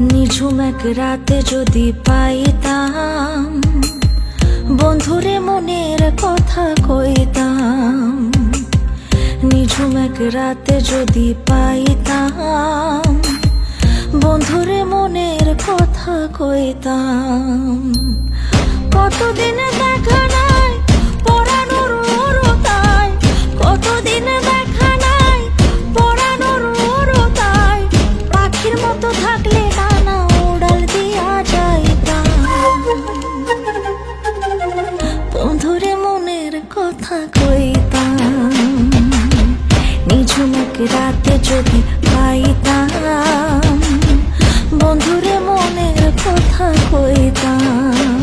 নিঝুম এক রাতে যদি পাইতাম, বন্ধুরে মনের কথা কইতাম। নিঝুম এক রাতে যদি পাইতাম, বন্ধুরে মনের কথা কইতাম। কতদিনে যদি পাইতাম বন্ধুরে মনের কথা কইতাম।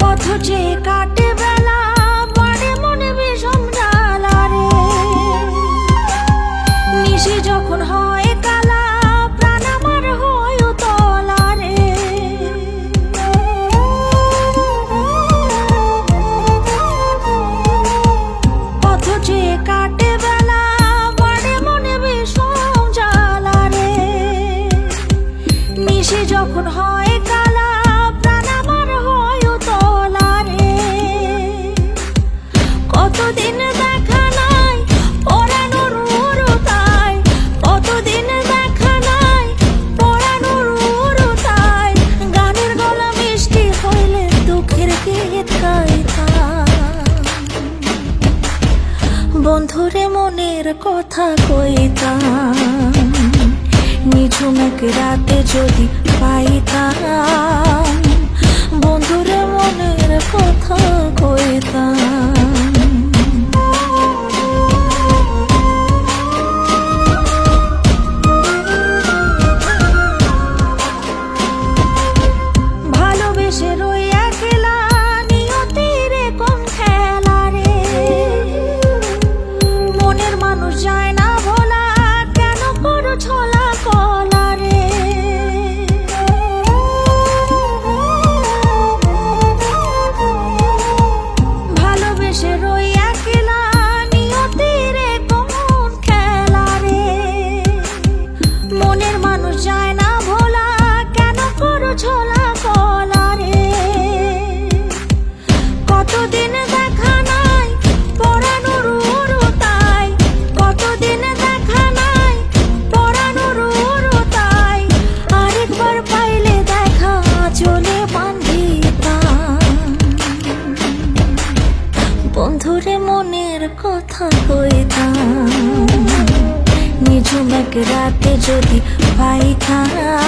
পথ যে কাট বেলা মনে যখন হয় বন্ধুরে মনের কথা কইতাম নিঝুমেক রাতে যদি পাইতাম। কথা কইতাম। নিঝুম এক রাতে যদি পাইতাম